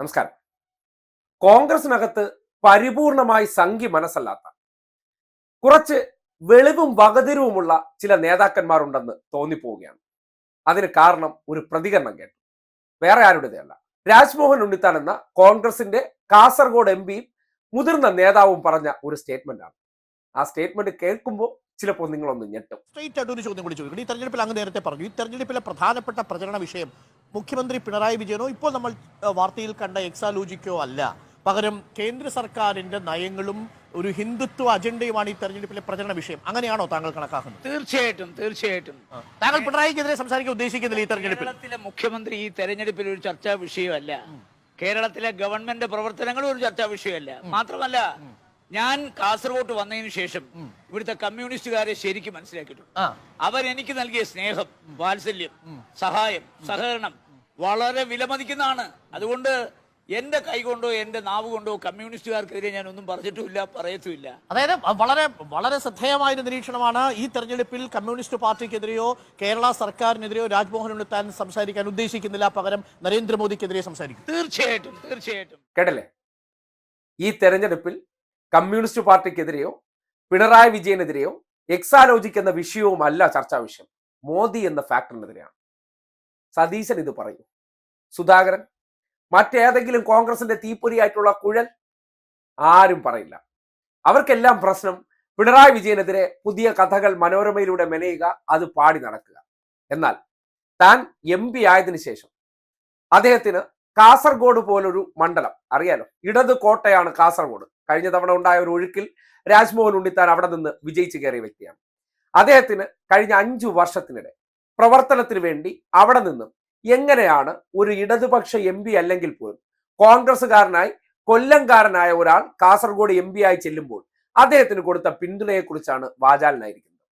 നമസ്കാരം. കോൺഗ്രസിനകത്ത് പരിപൂർണമായി സംഖ്യ മനസ്സല്ലാത്ത കുറച്ച് വെളിവും വകതിരുവുമുള്ള ചില നേതാക്കന്മാരുണ്ടെന്ന് തോന്നിപ്പോവുകയാണ്. അതിന് കാരണം ഒരു പ്രതികരണം കേട്ടു. വേറെ ആരുടേതല്ല രാജ്മോഹൻ ഉണ്ണിത്താൻ എന്ന കോൺഗ്രസിന്റെ കാസർഗോഡ് എം പിയും മുതിർന്ന നേതാവും പറഞ്ഞ ഒരു സ്റ്റേറ്റ്മെന്റ് ആണ് ആ സ്റ്റേറ്റ്മെന്റ് കേൾക്കുമ്പോൾ ചിലപ്പോൾ നിങ്ങളൊന്ന് ഞെട്ടും. സ്ട്രേറ്റ് ആയിട്ട് ഒരു ചോദ്യം കൂടി ഈ തെരഞ്ഞെടുപ്പിൽ അങ്ങ് നേരത്തെ പറഞ്ഞു. ഈ തെരഞ്ഞെടുപ്പിലെ പ്രധാനപ്പെട്ട പ്രചരണ വിഷയം മുഖ്യമന്ത്രി പിണറായി വിജയനോ ഇപ്പോൾ നമ്മൾ വാർത്തയിൽ കണ്ട എക്സാലോജിക്കോ അല്ല. പകരം കേന്ദ്ര സർക്കാരിന്റെ നയങ്ങളും ഒരു ഹിന്ദുത്വ അജണ്ടയുമാണ് ഈ തെരഞ്ഞെടുപ്പിലെ പ്രചരണ വിഷയം. അങ്ങനെയാണോ താങ്കൾ കണക്കാക്കുന്നത്? തീർച്ചയായിട്ടും തീർച്ചയായിട്ടും. താങ്കൾ പിണറായിക്കെതിരെ സംസാരിക്കാൻ ഉദ്ദേശിക്കുന്നില്ല ഈ തെരഞ്ഞെടുപ്പിൽ. കേരളത്തിലെ മുഖ്യമന്ത്രി ഈ തെരഞ്ഞെടുപ്പിൽ ഒരു ചർച്ചാ വിഷയമല്ല. കേരളത്തിലെ ഗവൺമെന്റ് പ്രവർത്തനങ്ങളും ഒരു ചർച്ചാ വിഷയമല്ല. മാത്രമല്ല ഞാൻ കാസർഗോട്ട് വന്നതിന് ശേഷം ഇവിടുത്തെ കമ്മ്യൂണിസ്റ്റുകാരെ ശരിക്കും മനസ്സിലാക്കിയിട്ടുണ്ട് അവർ അവരെനിക്ക് നൽകിയ സ്നേഹം വാത്സല്യം സഹായം സഹകരണം വളരെ വിലമതിക്കുന്നതാണ്. അതുകൊണ്ട് എന്റെ കൈകൊണ്ടോ എന്റെ നാവ് കൊണ്ടോ കമ്മ്യൂണിസ്റ്റുകാർക്കെതിരെ ഞാൻ ഒന്നും പറഞ്ഞിട്ടുമില്ല പറയത്തുമില്ല. അതായത് വളരെ വളരെ ശ്രദ്ധേയമായ ഒരു നിരീക്ഷണമാണ് ഈ തെരഞ്ഞെടുപ്പിൽ കമ്മ്യൂണിസ്റ്റ് പാർട്ടിക്കെതിരെയോ കേരള സർക്കാരിനെതിരെയോ രാജ്മോഹൻ ഉണ്ണിത്താൻ സംസാരിക്കാൻ ഉദ്ദേശിക്കുന്നില്ല. പകരം നരേന്ദ്രമോദിക്കെതിരെ സംസാരിക്കും. തീർച്ചയായിട്ടും തീർച്ചയായിട്ടും. കേട്ടല്ലേ? ഈ തെരഞ്ഞെടുപ്പിൽ കമ്മ്യൂണിസ്റ്റ് പാർട്ടിക്കെതിരെയോ പിണറായി വിജയനെതിരെയോ എക്സാലോജിക് എന്ന വിഷയവുമല്ല ചർച്ചാ വിഷയം. മോദി എന്ന ഫാക്ടറിനെതിരെയാണ്. സതീശൻ ഇത് പറയും. സുധാകരൻ മറ്റേതെങ്കിലും കോൺഗ്രസിന്റെ തീപ്പൊരിയായിട്ടുള്ള കുഴൽ? ആരും പറയില്ല. അവർക്കെല്ലാം പ്രശ്നം പിണറായി വിജയനെതിരെ പുതിയ കഥകൾ മനോരമയിലൂടെ മെനയുക അത് പാടി നടക്കുക. എന്നാൽ താൻ എം പി ആയതിനു ശേഷം അദ്ദേഹത്തിന് കാസർഗോഡ് പോലൊരു മണ്ഡലം അറിയാലോ? ഇടത് കോട്ടയാണ് കാസർഗോഡ്. കഴിഞ്ഞ തവണ ഉണ്ടായ ഒരു ഒഴുക്കിൽ രാജ്മോഹൻ ഉണ്ണിത്താൻ അവിടെ നിന്ന് വിജയിച്ചു കയറിയ വ്യക്തിയാണ്. അദ്ദേഹത്തിന് കഴിഞ്ഞ അഞ്ചു വർഷത്തിനിടെ പ്രവർത്തനത്തിന് വേണ്ടി അവിടെ നിന്നും എങ്ങനെയാണ് ഒരു ഇടതുപക്ഷ എം പി അല്ലെങ്കിൽ പോലും കോൺഗ്രസ്സുകാരനായി കൊല്ലംകാരനായ ഒരാൾ കാസർഗോഡ് എം പി ആയി ചെല്ലുമ്പോൾ അദ്ദേഹത്തിന് കൊടുത്ത പിന്തുണയെക്കുറിച്ചാണ് വാചാലനായിരിക്കുന്നത്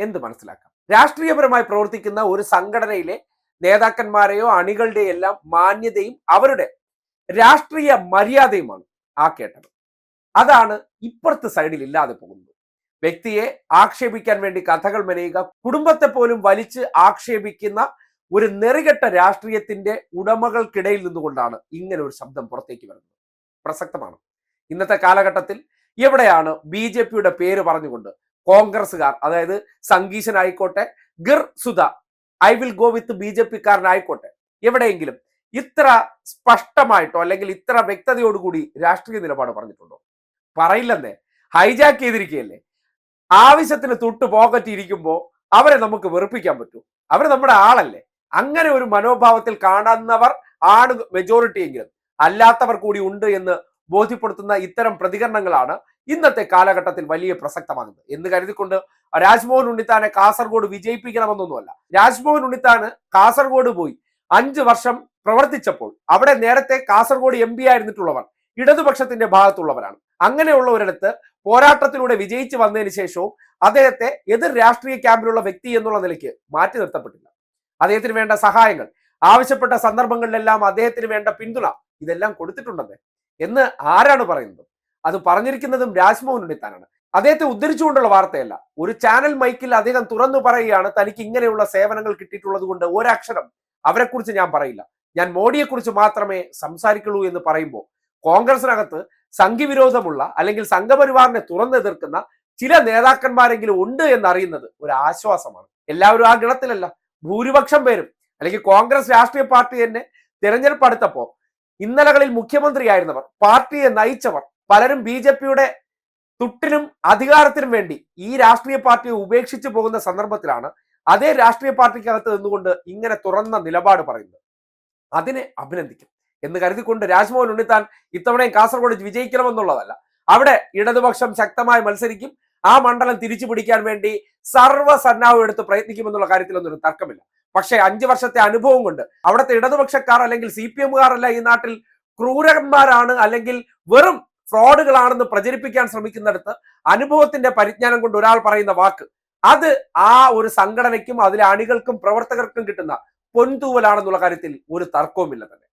എന്ത് മനസ്സിലാക്കാം? രാഷ്ട്രീയപരമായി പ്രവർത്തിക്കുന്ന ഒരു സംഘടനയിലെ നേതാക്കന്മാരെയോ അണികളുടെയെല്ലാം മാന്യതയും അവരുടെ രാഷ്ട്രീയ മര്യാദയുമാണ് ആ കേട്ടത്. അതാണ് ഇപ്പുറത്തെ സൈഡിൽ ഇല്ലാതെ പോകുന്നത്. വ്യക്തിയെ ആക്ഷേപിക്കാൻ വേണ്ടി കഥകൾ മെനയുക കുടുംബത്തെ പോലും വലിച്ച് ആക്ഷേപിക്കുന്ന ഒരു നെറികെട്ട രാഷ്ട്രീയത്തിന്റെ ഉടമകൾക്കിടയിൽ നിന്നുകൊണ്ടാണ് ഇങ്ങനെ ഒരു ശബ്ദം പുറത്തേക്ക് വരുന്നത്. പ്രസക്തമാണ്. ഇന്നത്തെ കാലഘട്ടത്തിൽ എവിടെയാണ് ബി ജെ പിയുടെ പേര് പറഞ്ഞുകൊണ്ട് കോൺഗ്രസ്സുകാർ അതായത് സംഗീശനായിക്കോട്ടെ ഗിർ Sudha I will go with B J പിക്കാരനായിക്കോട്ടെ എവിടെയെങ്കിലും ഇത്ര സ്പഷ്ടമായിട്ടോ അല്ലെങ്കിൽ ഇത്ര വ്യക്തതയോടുകൂടി രാഷ്ട്രീയ നിലപാട് പറഞ്ഞിട്ടുണ്ടോ? പറയില്ലെന്നേ. ഹൈജാക്ക് ചെയ്തിരിക്കുകയല്ലേ? ആവശ്യത്തിന് തൊട്ട് പോക്കറ്റ് ഇരിക്കുമ്പോൾ അവരെ നമുക്ക് വെറുപ്പിക്കാൻ പറ്റൂ. അവർ നമ്മുടെ ആളല്ലേ. അങ്ങനെ ഒരു മനോഭാവത്തിൽ കാണുന്നവർ ആണ് മെജോറിറ്റി എങ്കിലും. അല്ലാത്തവർ കൂടി ഉണ്ട് എന്ന് ബോധ്യപ്പെടുത്തുന്ന ഇത്തരം പ്രതികരണങ്ങളാണ് ഇന്നത്തെ കാലഘട്ടത്തിൽ വലിയ പ്രസക്തമാകുന്നത്. എന്ന് കരുതിക്കൊണ്ട് രാജ്മോഹൻ ഉണ്ണിത്താനെ കാസർഗോഡ് വിജയിപ്പിക്കണമെന്നൊന്നുമല്ല. രാജ്മോഹൻ ഉണ്ണിത്താന് കാസർഗോഡ് പോയി അഞ്ച് വർഷം പ്രവർത്തിച്ചപ്പോൾ അവിടെ നേരത്തെ കാസർഗോഡ് എം ആയിരുന്നിട്ടുള്ളവർ ഇടതുപക്ഷത്തിന്റെ ഭാഗത്തുള്ളവരാണ്. അങ്ങനെയുള്ളവരിടത്ത് പോരാട്ടത്തിലൂടെ വിജയിച്ചു വന്നതിന് ശേഷവും അദ്ദേഹത്തെ എതിർ രാഷ്ട്രീയ ക്യാമ്പിലുള്ള വ്യക്തി എന്നുള്ള നിലയ്ക്ക് മാറ്റി നിർത്തപ്പെട്ടില്ല. അദ്ദേഹത്തിന് വേണ്ട സഹായങ്ങൾ ആവശ്യപ്പെട്ട സന്ദർഭങ്ങളിലെല്ലാം അദ്ദേഹത്തിന് വേണ്ട പിന്തുണ ഇതെല്ലാം കൊടുത്തിട്ടുണ്ടെന്ന് എന്ന് ആരാണ് പറയുന്നത്? അത് പറഞ്ഞിരിക്കുന്നതും രാജ്മോഹൻ ഉണ്ണിത്താനാണ്. അദ്ദേഹത്തെ ഉദ്ധരിച്ചുകൊണ്ടുള്ള വാർത്തയല്ല. ഒരു ചാനൽ മൈക്കിൽ അദ്ദേഹം തുറന്നു പറയുകയാണ് തനിക്ക് ഇങ്ങനെയുള്ള സേവനങ്ങൾ കിട്ടിയിട്ടുള്ളത് കൊണ്ട് ഒരക്ഷരം അവരെക്കുറിച്ച് ഞാൻ പറയില്ല. ഞാൻ മോഡിയെക്കുറിച്ച് മാത്രമേ സംസാരിക്കുള്ളൂ എന്ന് പറയുമ്പോൾ കോൺഗ്രസിനകത്ത് സംഘവിരോധമുള്ള അല്ലെങ്കിൽ സംഘപരിവാറിനെ തുറന്നെതിർക്കുന്ന ചില നേതാക്കന്മാരെങ്കിലും ഉണ്ട് എന്നറിയുന്നത് ഒരു ആശ്വാസമാണ്. എല്ലാവരും ആ ഗണത്തിലല്ല. ഭൂരിപക്ഷം പേരും അല്ലെങ്കിൽ കോൺഗ്രസ് രാഷ്ട്രീയ പാർട്ടി തന്നെ തിരഞ്ഞെടുപ്പ് അടുത്തപ്പോ ഇന്നലകളിൽ മുഖ്യമന്ത്രിയായിരുന്നവർ പാർട്ടിയെ നയിച്ചവർ പലരും ബി ജെ പിയുടെ തുട്ടിനും അധികാരത്തിനും വേണ്ടി ഈ രാഷ്ട്രീയ പാർട്ടിയെ ഉപേക്ഷിച്ചു പോകുന്ന സന്ദർഭത്തിലാണ് അതേ രാഷ്ട്രീയ പാർട്ടിക്കകത്ത് നിന്നുകൊണ്ട് ഇങ്ങനെ തുറന്ന നിലപാട് പറയുന്നത്. അതിനെ അഭിനന്ദിക്കും എന്ന് കരുതിക്കൊണ്ട് രാജ്മോഹൻ ഉണ്ണിത്താൻ ഇത്തവണയും കാസർഗോഡ് വിജയിക്കണമെന്നുള്ളതല്ല. അവിടെ ഇടതുപക്ഷം ശക്തമായി മത്സരിക്കും. ആ മണ്ഡലം തിരിച്ചു പിടിക്കാൻ വേണ്ടി സർവസന്നാഹം എടുത്ത് പ്രയത്നിക്കുമെന്നുള്ള കാര്യത്തിലൊന്നും തർക്കമില്ല. പക്ഷേ അഞ്ചു വർഷത്തെ അനുഭവം കൊണ്ട് അവിടുത്തെ ഇടതുപക്ഷക്കാർ അല്ലെങ്കിൽ സി പി എമ്മുകാരല്ല ഈ നാട്ടിൽ ക്രൂരന്മാരാണ് അല്ലെങ്കിൽ വെറും ഫ്രോഡുകളാണെന്ന് പ്രചരിപ്പിക്കാൻ ശ്രമിക്കുന്നിടത്ത് അനുഭവത്തിന്റെ പരിജ്ഞാനം കൊണ്ട് ഒരാൾ പറയുന്ന വാക്ക് അത് ആ ഒരു സംഘടനയ്ക്കും അതിലെ അണികൾക്കും പ്രവർത്തകർക്കും കിട്ടുന്ന പൊൻതൂവലാണെന്നുള്ള കാര്യത്തിൽ ഒരു തർക്കവുമില്ല തന്നെ.